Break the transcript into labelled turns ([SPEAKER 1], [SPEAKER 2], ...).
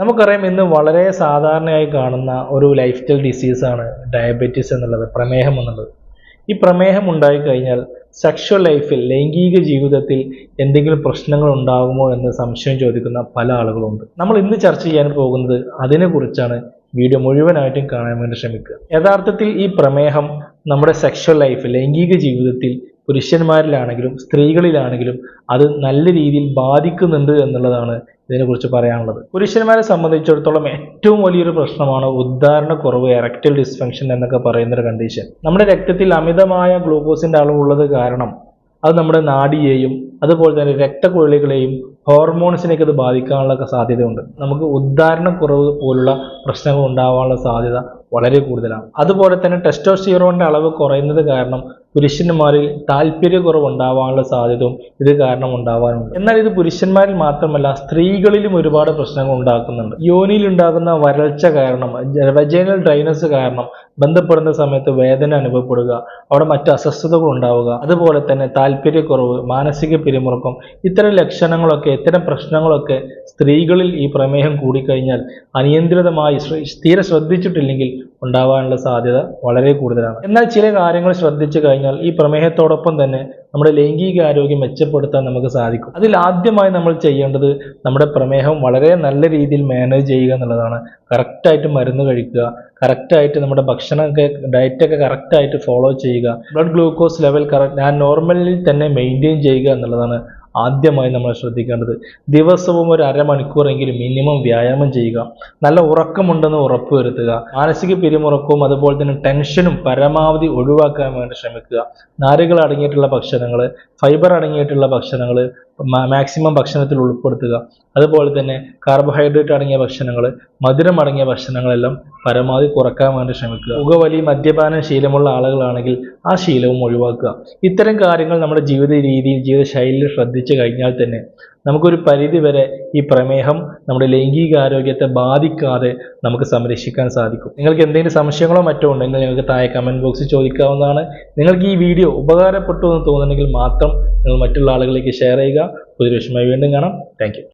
[SPEAKER 1] നമുക്കറിയാം ഇന്ന് വളരെ സാധാരണയായി കാണുന്ന ഒരു ലൈഫ് സ്റ്റൈൽ ഡിസീസാണ് ഡയബറ്റീസ് എന്നുള്ളത് പ്രമേഹം എന്നുള്ളത്. ഈ പ്രമേഹം ഉണ്ടായിക്കഴിഞ്ഞാൽ സെക്ഷൽ ലൈഫിൽ ലൈംഗിക ജീവിതത്തിൽ എന്തെങ്കിലും പ്രശ്നങ്ങൾ ഉണ്ടാകുമോ എന്ന് സംശയം ചോദിക്കുന്ന പല ആളുകളുണ്ട്. നമ്മൾ ഇന്ന് ചർച്ച ചെയ്യാൻ പോകുന്നത് അതിനെക്കുറിച്ചാണ്. വീഡിയോ മുഴുവനായിട്ടും കാണാൻ വേണ്ടി ശ്രമിക്കുക. യഥാർത്ഥത്തിൽ ഈ പ്രമേഹം നമ്മുടെ സെക്ഷൽ ലൈഫ് ലൈംഗിക ജീവിതത്തിൽ പുരുഷന്മാരിലാണെങ്കിലും സ്ത്രീകളിലാണെങ്കിലും അത് നല്ല രീതിയിൽ ബാധിക്കുന്നുണ്ട് എന്നുള്ളതാണ് ഇതിനെക്കുറിച്ച് പറയാനുള്ളത്. പുരുഷന്മാരെ സംബന്ധിച്ചിടത്തോളം ഏറ്റവും വലിയൊരു പ്രശ്നമാണ് ഉദ്ധാരണ കുറവ് എറക്റ്റൽ ഡിസ്ഫങ്ഷൻ എന്നൊക്കെ പറയുന്ന ഒരു കണ്ടീഷൻ നമ്മുടെ രക്തത്തിൽ അമിതമായ ഗ്ലൂക്കോസിന്റെ അളവുള്ളത് കാരണം അത് നമ്മുടെ നാടിയെയും അതുപോലെ തന്നെ രക്തക്കുഴലുകളെയും ഹോർമോൺസിനെയൊക്കെ അത് ബാധിക്കാനുള്ള സാധ്യതയുണ്ട്. നമുക്ക് ഉദ്ധാരണക്കുറവ് പോലുള്ള പ്രശ്നങ്ങൾ ഉണ്ടാവാനുള്ള സാധ്യത വളരെ കൂടുതലാണ്. അതുപോലെ തന്നെ ടെസ്റ്റോസ്റ്റിറോണിന്റെ അളവ് കുറയുന്നത് കാരണം പുരുഷന്മാരിൽ താല്പര്യക്കുറവുണ്ടാവാനുള്ള സാധ്യതയും ഇത് കാരണം ഉണ്ടാവാനുണ്ട് എന്നാൽ ഇത് പുരുഷന്മാരിൽ മാത്രമല്ല സ്ത്രീകളിലും ഒരുപാട് പ്രശ്നങ്ങൾ ഉണ്ടാക്കുന്നുണ്ട്. യോനിയിൽ ഉണ്ടാകുന്ന വരൾച്ച കാരണം വെജൈനൽ ഡ്രൈനസ് കാരണം ബന്ധപ്പെടുന്ന സമയത്ത് വേദന അനുഭവപ്പെടുക അവിടെ മറ്റ് അസ്വസ്ഥതകൾ ഉണ്ടാവുക അതുപോലെ തന്നെ താല്പര്യക്കുറവ് മാനസിക പിരിമുറുക്കം ഇത്തരം ലക്ഷണങ്ങളൊക്കെ ഇത്തരം പ്രശ്നങ്ങളൊക്കെ സ്ത്രീകളിൽ ഈ പ്രമേഹം കൂടിക്കഴിഞ്ഞാൽ അനിയന്ത്രിതമായി തീരെ ശ്രദ്ധിച്ചിട്ടില്ലെങ്കിൽ ഉണ്ടാവാനുള്ള സാധ്യത വളരെ കൂടുതലാണ്. എന്നാൽ ചില കാര്യങ്ങൾ ശ്രദ്ധിച്ചു കഴിഞ്ഞാൽ ഈ പ്രമേഹത്തോടൊപ്പം തന്നെ നമ്മുടെ ലൈംഗിക ആരോഗ്യം മെച്ചപ്പെടുത്താൻ നമുക്ക് സാധിക്കും. അതിൽ ആദ്യമായി നമ്മൾ ചെയ്യേണ്ടത് നമ്മുടെ പ്രമേഹം വളരെ നല്ല രീതിയിൽ മാനേജ് ചെയ്യുക എന്നുള്ളതാണ്. കറക്റ്റായിട്ട് മരുന്ന് കഴിക്കുക കറക്റ്റായിട്ട് നമ്മുടെ ഭക്ഷണമൊക്കെ ഡയറ്റൊക്കെ കറക്റ്റായിട്ട് ഫോളോ ചെയ്യുക. ബ്ലഡ് ഗ്ലൂക്കോസ് ലെവൽ കറക്റ്റ് ഞാൻ നോർമലിൽ തന്നെ മെയിന്റെയിൻ ചെയ്യുക എന്നുള്ളതാണ് ആദ്യമായി നമ്മൾ ശ്രദ്ധിക്കേണ്ടത് ദിവസവും ഒരു അരമണിക്കൂറെങ്കിലും മിനിമം വ്യായാമം ചെയ്യുക. നല്ല ഉറക്കമുണ്ടെന്ന് ഉറപ്പുവരുത്തുക മാനസിക പിരിമുറക്കവും അതുപോലെ തന്നെ ടെൻഷനും പരമാവധി ഒഴിവാക്കാൻ വേണ്ടി ശ്രമിക്കുക. നാരുകൾ അടങ്ങിയിട്ടുള്ള ഭക്ഷണങ്ങൾ ഫൈബർ അടങ്ങിയിട്ടുള്ള ഭക്ഷണങ്ങൾ മാക്സിമം ഭക്ഷണത്തിൽ ഉൾപ്പെടുത്തുക. അതുപോലെ തന്നെ കാർബോഹൈഡ്രേറ്റ് അടങ്ങിയ ഭക്ഷണങ്ങൾ മധുരം അടങ്ങിയ ഭക്ഷണങ്ങളെല്ലാം പരമാവധി കുറയ്ക്കാൻ വേണ്ടി ശ്രമിക്കുക. പുകവലി മദ്യപാന ശീലമുള്ള ആളുകളാണെങ്കിൽ ആ ശീലവും ഒഴിവാക്കുക. ഇത്തരം കാര്യങ്ങൾ നമ്മുടെ ജീവിത രീതിയിൽ ജീവിതശൈലിയിൽ ശ്രദ്ധിച്ചു കഴിഞ്ഞാൽ തന്നെ നമുക്കൊരു പരിധിവരെ ഈ പ്രമേഹം നമ്മുടെ ലൈംഗിക ആരോഗ്യത്തെ ബാധിക്കാതെ നമുക്ക് സംരക്ഷിക്കാൻ സാധിക്കും. നിങ്ങൾക്ക് എന്തെങ്കിലും സംശയങ്ങളോ മറ്റോ ഉണ്ടെങ്കിൽ നിങ്ങൾക്ക് താഴെ കമന്റ് ബോക്സിൽ ചോദിക്കാവുന്നതാണ്. നിങ്ങൾക്ക് ഈ വീഡിയോ ഉപകാരപ്പെട്ടു എന്ന് തോന്നുന്നുണ്ടെങ്കിൽ മാത്രം നിങ്ങൾ മറ്റുള്ള ആളുകളിലേക്ക് ഷെയർ ചെയ്യുക. പുതിയ വീണ്ടും കാണാം. താങ്ക്